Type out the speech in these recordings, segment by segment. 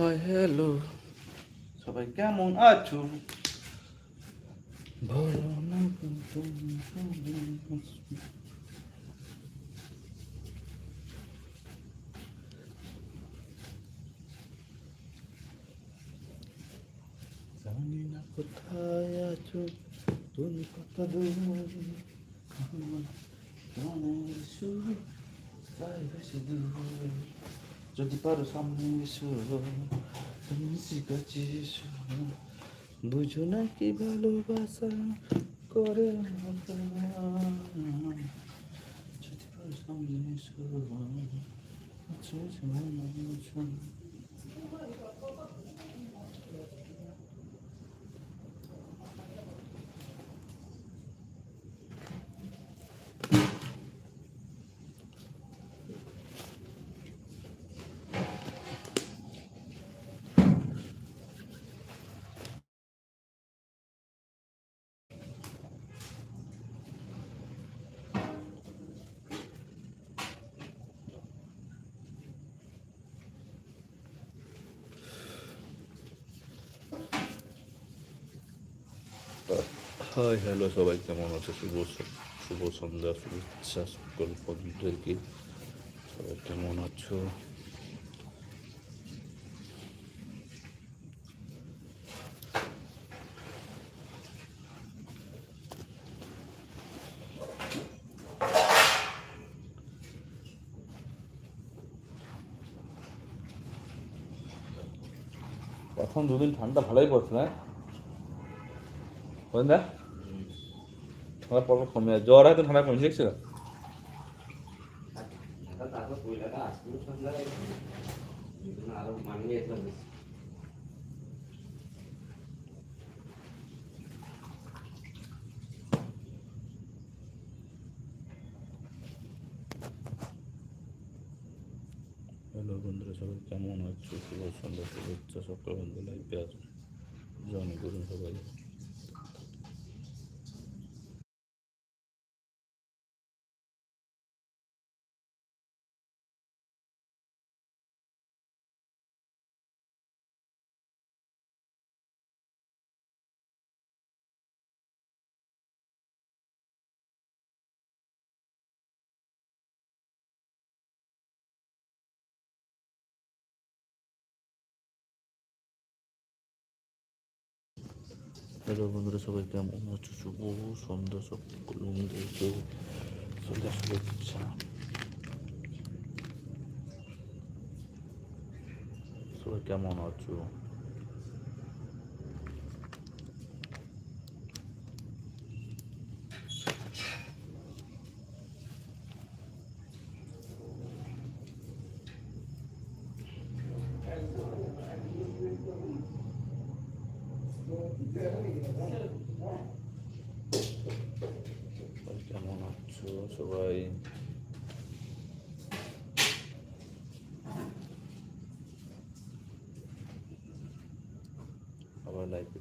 High, hello. সবাই কেমন আছো? ভালো না কিন্তু জানি না কোথায় আছো, তুমি কত দূর আমার মনের তাই বেশি দূর। যদি পারো সামনে এসো, তুমি শিখেছি বুঝো না কি ভালোবাসা করে যদি পারো সামনে এসো আছো আছো হাই হ্যালো সবাই, কেমন আছে? শুভ শুভ সন্ধ্যা, শুভেচ্ছা সকল বন্ধুদেরকে সবাই কেমন আছো? এখন দুদিন ঠান্ডা ভালোই পড়ছে, না? না ঠান্ডা পড়বে, কমে যায়। জ্বর হয়তো ঠান্ডা কমে দেখছিল হ্যালো বন্ধুরা, সবাই কেমন আছো? সন্ধ্যা, শুভেচ্ছা। সকল বন্ধু লাইভে আছো। জয়েন করুন সবাই। 여러분으로 속을 때 몸도 주고 손도 속고 롱도 있고 소리가 속였자 속을 때 몸도 주고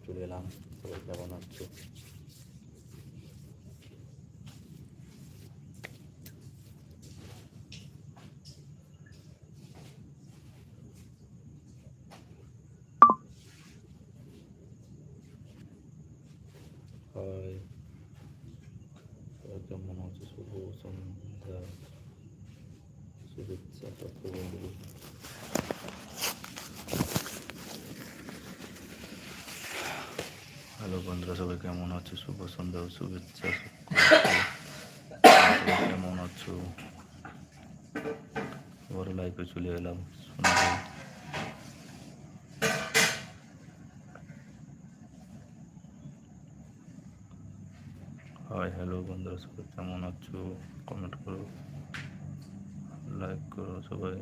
চলে এলাম। সবাই কেমন আছো? কেমন আছো? শুভ সন্ধ্যা। শুভেচ্ছা সকল বন্ধু হ্যালো বন্ধুরা, সবাই কেমন আছো? শুভ সন্ধ্যা, শুভেচ্ছা কেমন আছো? আবার লাইভে চলে এলাম। হাই হ্যালো বন্ধুরা, সবাই কেমন আছো? কমেন্ট করো লাইক করো সবাই।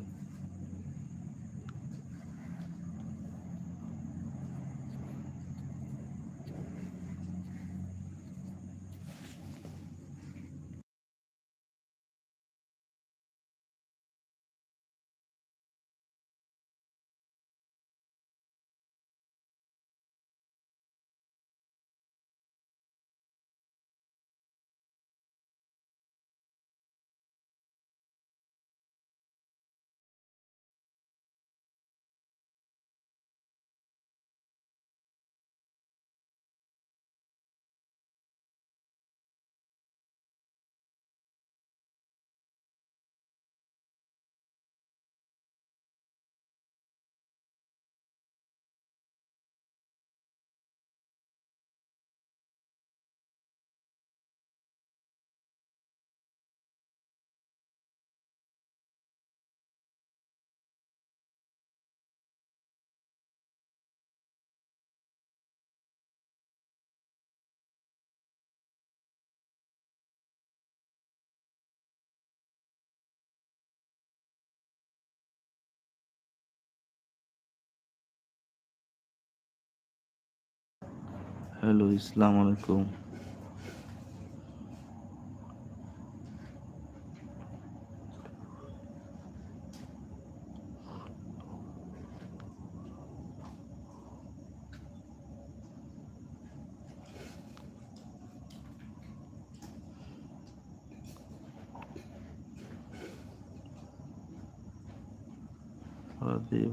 হ্যালো ইসলাম আলাইকুম।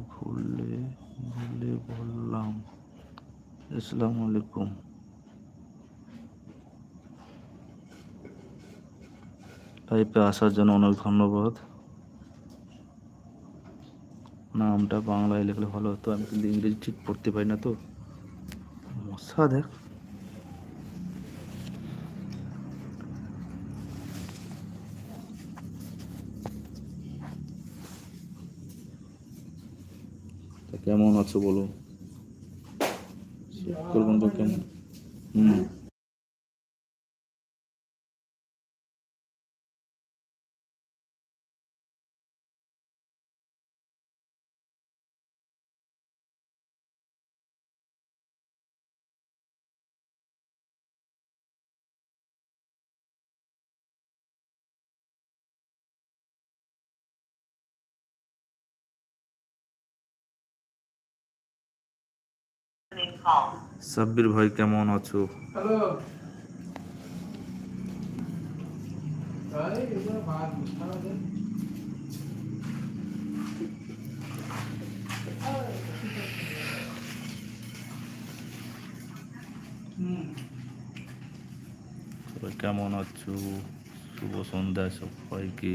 ভুলে ভুলে বললাম। আসসালামু আলাইকুম। লাইভে আসার জন্য অনেক ধন্যবাদ। নামটা বাংলায় লিখলে ভালো হতো, আমি কিন্তু ইংরেজি ঠিক পড়তে পারি না তো। মশা দেখ। কেমন আছো বলো? সকল বন্ধু কেমন? হুম। সাব্বির ভাই কেমন আছো? কেমন আছো? শুভ সন্ধ্যা সবাইকে।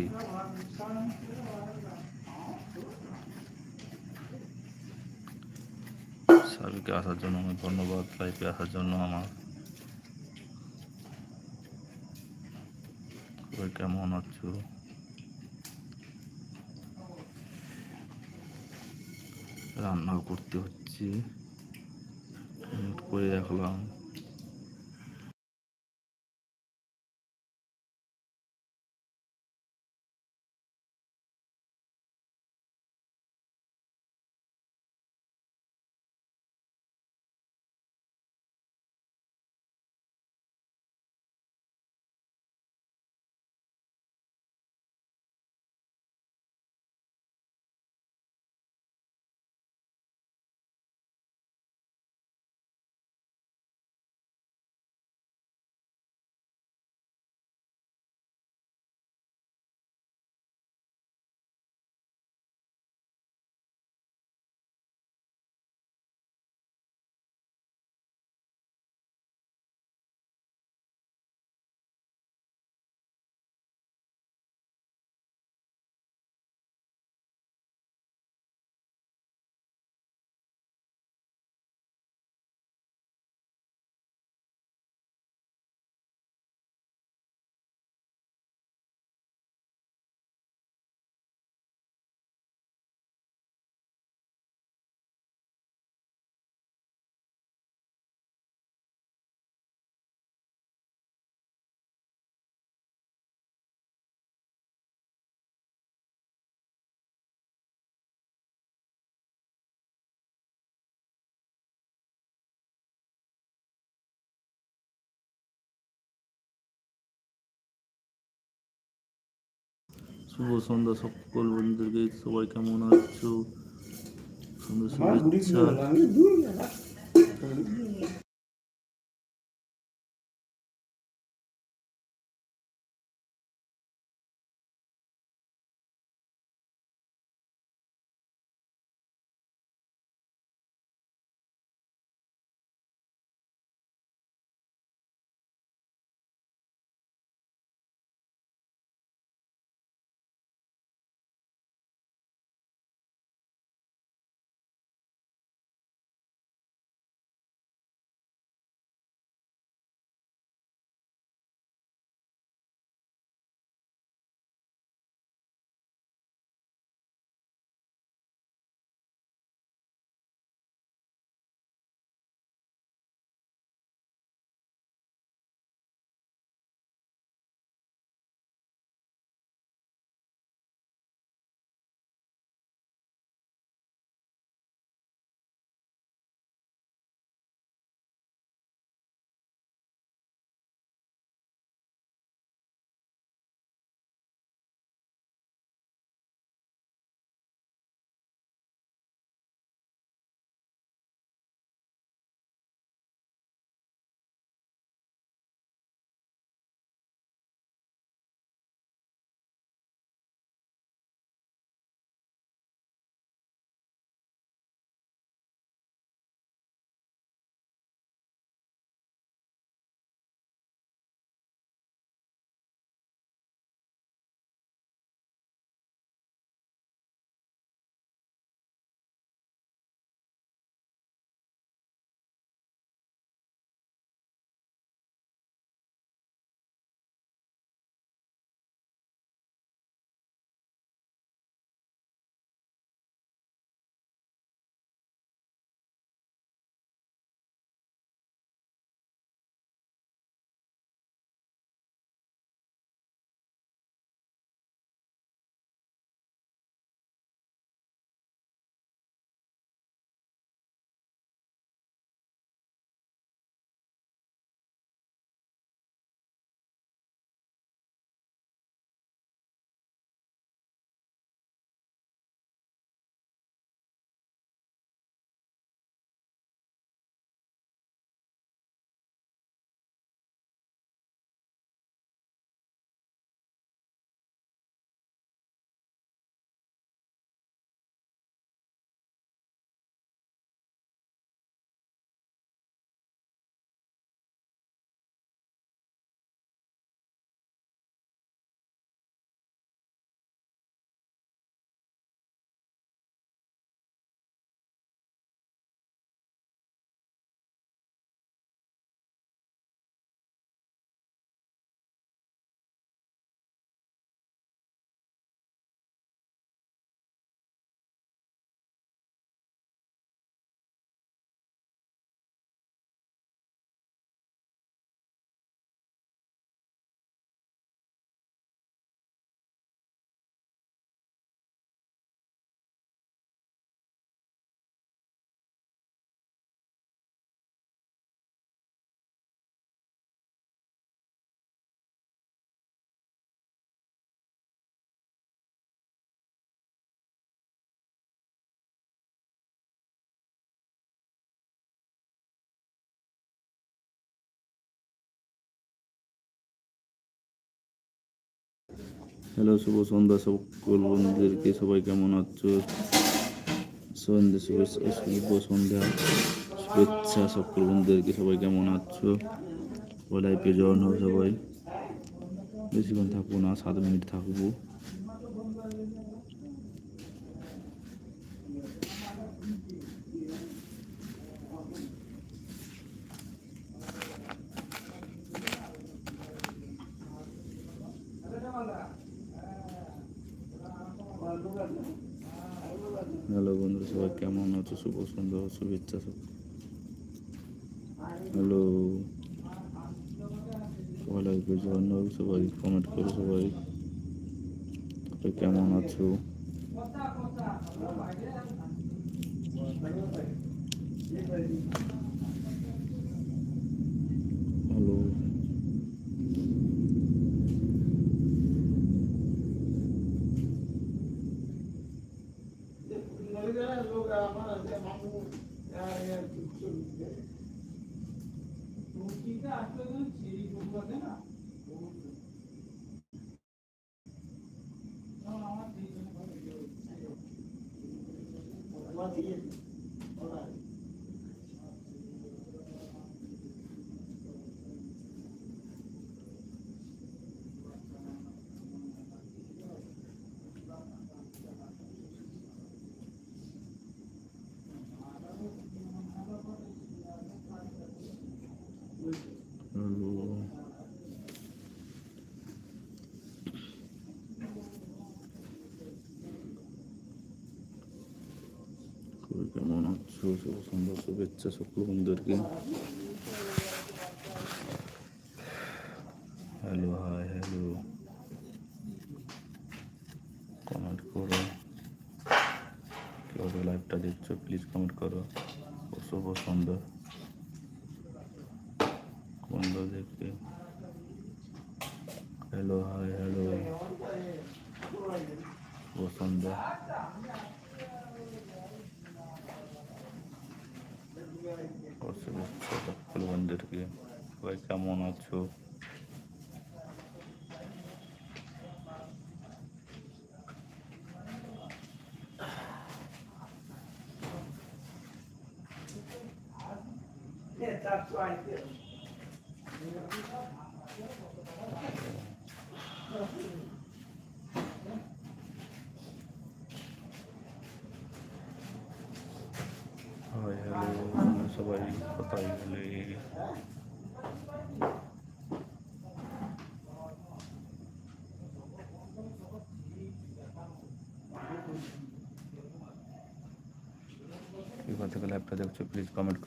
সাবিকে আসার জন্য অনেক ধন্যবাদ লাইফে আসার জন্য আমার। সবাই কেমন আছো? রান্না করতে হচ্ছে। করে রাখলাম শুভ সন্ধ্যা সকল বন্ধুদেরকে। সবাই কেমন আছো? সুন্দর শুভেচ্ছা। হ্যালো, শুভ সন্ধ্যা সকল বন্ধুদেরকে। সবাই কেমন আছো? সন্ধ্যা, শুভ সন্ধ্যা। শুভেচ্ছা সকল বন্ধুদেরকে। সবাই কেমন আছো? লাইফে জয়েন হোক সবাই। বেশিক্ষণ থাকব না, সাত মিনিট থাকব হ্যালো বন্ধুরা সবাই আছো শুভ সন্ধ্যা, শুভেচ্ছা হ্যালো। সবাই লাগবে জয়েন সবাই কমেন্ট করো, সবাই। কেমন আছো? হ্যালো সন্ধ্যা শুভেচ্ছা সকল বন্ধুদেরকে হ্যালো হাই হ্যালো কমেন্ট করো কেউ লাইভটা দেখছ প্লিজ কমেন্ট করো ও শুভ সন্ধ্যা বন্ধু দেখে হ্যালো হাই হ্যালো শুভ সন্ধ্যা ও শুভেচ্ছা সকল বন্ধুদেরকে সবাই কেমন আছো হাই হ্যালো সবাই কোথায় গেলে এবার থেকে ল্যাপটা দেখছ প্লিজ কমেন্ট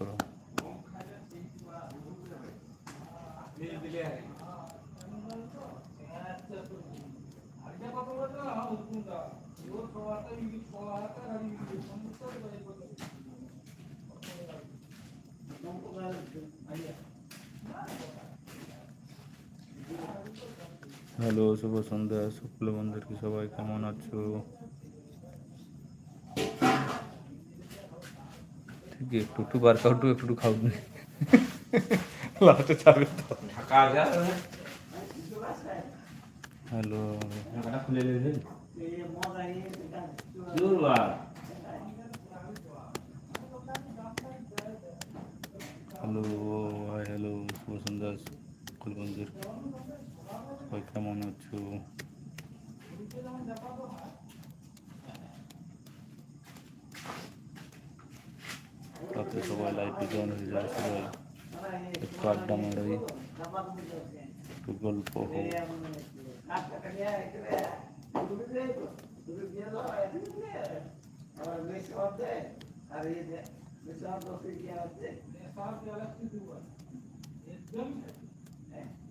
হ্যালো শুভ সন্ধ্যা শুক্ল বন্ধুকে সবাই কেমন আছো ঠিক একটু একটু ওয়ার্কআউট একটু একটু খাও লাস্টে ছাড়বে তো ঢাকা যা হ্যালো ঢাকাটা খুলে নিয়ে দূর বা হ্যালো হাই হ্যালো শুভ সন্ধ্যা সকল বন্ধুর সবাই কেমন আছো তাতে সবাই লাইফে জয়েন হয়ে যায়, সবাই একটু আড্ডা মারি, একটু গল্প হোক। আর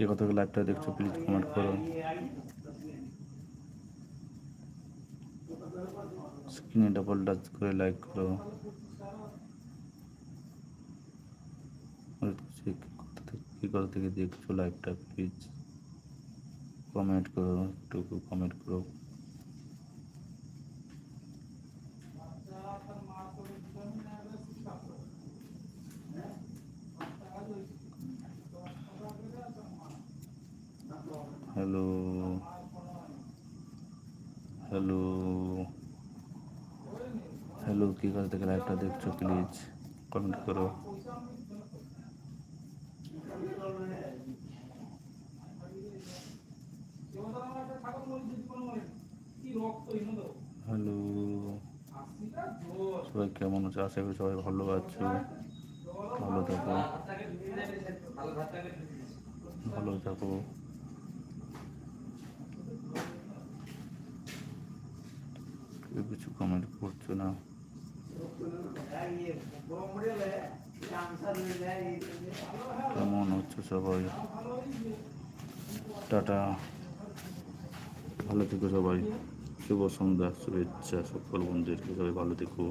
কে কত লাইভটা দেখছ প্লিজ কমেন্ট করো। স্ক্রিনে ডাবল টাচ করে লাইক করো। কি থেকে দেখছ লাইভটা প্লিজ কমেন্ট করো, একটু কমেন্ট করো হ্যালো হ্যালো হ্যালো কি কথা থেকে লাইভটা দেখছ প্লিজ কমেন্ট করো দেবতার আমার একটা ঠাকুর মনে যদি কোনো মনে কি রক্ত এনে দাও হ্যালো সবাই কেমন আছো? আশা করি সবাই ভালো আছো। ভালো থাকো। ভালো থাকো। কেউ কিছু কমেন্ট করছ না? কেমন হচ্ছে সবাই? টাটা। ভালো থেকো সবাই। শুভ সন্ধ্যা, শুভেচ্ছা সকল বন্ধুদেরকে। সবাই ভালো থেকো।